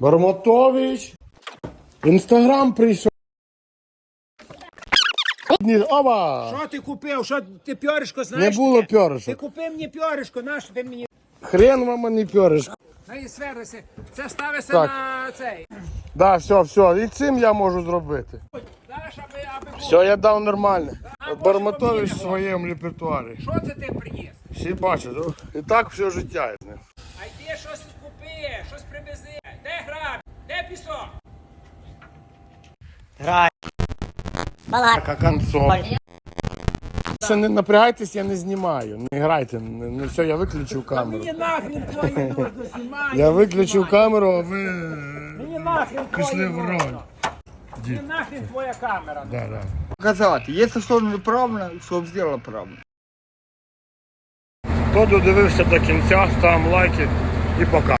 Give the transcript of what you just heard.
Бармотович. Інстаграм прийшов. Ні, Оба! Що ти купив? Що ти пьоришко знаєш? Не було таке? Ти купив мені пьоришко, нащо ти мені? Хрен вам а не пьориш. Дай свернися. Це ставиться Так. на цей. Да, все, все. І цим я можу зробити. Знаєш, аби, аби було. Все, я дав нормально. Бармотович в своєму репертуарі. Що це ти приніс? Всі бачать, ну, і так все життя з ним. А йди щось купи, щось привези. Де граб? Де пісок? Така не напрягайтесь, я не знімаю. Не грайте. Не, не все, я виключив камеру. Мені нахрен твоє нужно знімати. Я виключив камеру, а ви Мені нахрен пішли в роль. Мені нахрен твоя камера. Да, да. Показати, якщо що неправильно, щоб зробила правильно. Хто додивився до кінця, ставимо лайки і пока.